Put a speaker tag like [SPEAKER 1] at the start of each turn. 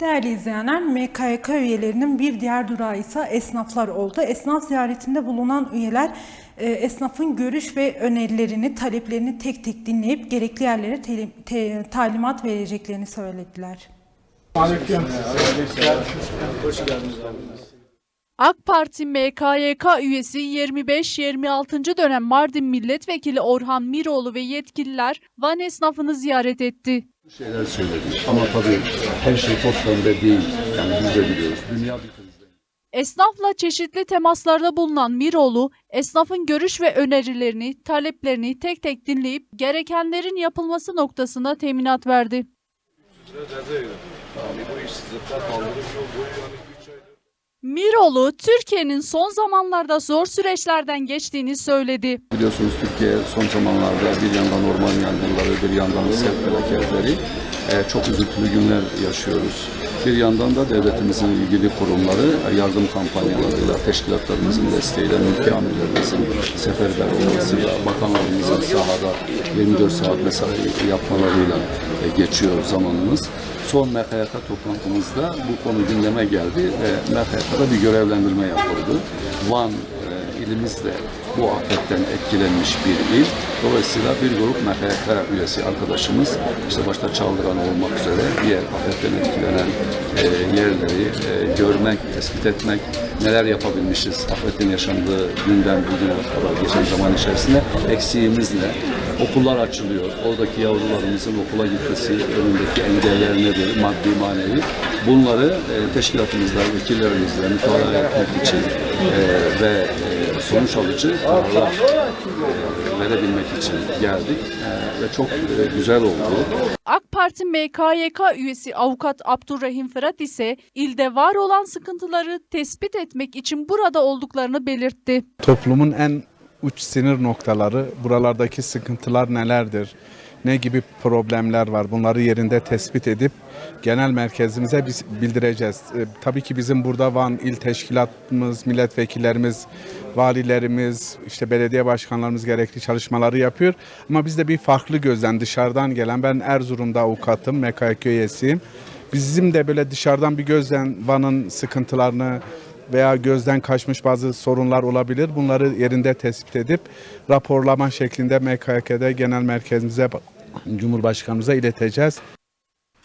[SPEAKER 1] Değerli izleyenler, MKYK üyelerinin bir diğer durağı ise esnaflar oldu. Esnaf ziyaretinde bulunan üyeler e, esnafın görüş ve önerilerini, taleplerini tek tek dinleyip gerekli yerlere te- te- talimat vereceklerini söylediler.
[SPEAKER 2] AK Parti MKYK üyesi 25-26. dönem Mardin Milletvekili Orhan Miroğlu ve yetkililer Van esnafını ziyaret etti.
[SPEAKER 3] şeyler söyledik. Ama tabii her şey toz pembe değil. Yani biz de biliyoruz. Dünya bir krizde.
[SPEAKER 2] Esnafla çeşitli temaslarda bulunan Miroğlu, esnafın görüş ve önerilerini, taleplerini tek tek dinleyip gerekenlerin yapılması noktasına teminat verdi. Miroğlu, Türkiye'nin son zamanlarda zor süreçlerden geçtiğini söyledi.
[SPEAKER 3] Biliyorsunuz Türkiye son zamanlarda bir yandan orman yangınları, bir yandan sel felaketleri e, çok üzüntülü günler yaşıyoruz. Bir yandan da devletimizin ilgili kurumları yardım kampanyalarıyla, teşkilatlarımızın desteğiyle, mülki amirlerimizin seferber olmasıyla, bakanlarımızın sahada 24 saat mesai yapmalarıyla e, geçiyor zamanımız. Son MKYK toplantımızda bu konu gündeme geldi ve MKYK'da bir görevlendirme yapıldı. Van ilimiz de bu afetten etkilenmiş bir il. Dolayısıyla bir grup MKYK üyesi arkadaşımız işte başta Çaldıran olmak üzere diğer afetten etkilenen e, yerleri e, görmek, tespit etmek, neler yapabilmişiz afetin yaşandığı günden bugüne kadar geçen zaman içerisinde eksiğimiz ne? Okullar açılıyor. Oradaki yavrularımızın okula gitmesi önündeki engeller nedir? Maddi manevi. Bunları e, teşkilatımızla, vekillerimizle mütalaa etmek için e, ve e, sonuç alıcı kararlar e, verebilmek için geldik E, ve çok e, güzel oldu.
[SPEAKER 2] AK Parti MKYK üyesi avukat Abdurrahim Fırat ise ilde var olan sıkıntıları tespit etmek için burada olduklarını belirtti.
[SPEAKER 4] Toplumun en uç sinir noktaları, buralardaki sıkıntılar nelerdir? Ne gibi problemler var? Bunları yerinde tespit edip genel merkezimize biz bildireceğiz. E, tabii ki bizim burada Van İl Teşkilatımız, milletvekillerimiz, valilerimiz, işte belediye başkanlarımız gerekli çalışmaları yapıyor. Ama biz de bir farklı gözden dışarıdan gelen, ben Erzurum'da avukatım, MKK üyesiyim. Bizim de böyle dışarıdan bir gözden Van'ın sıkıntılarını, veya gözden kaçmış bazı sorunlar olabilir. Bunları yerinde tespit edip raporlama şeklinde MKK'de genel merkezimize Cumhurbaşkanımıza ileteceğiz.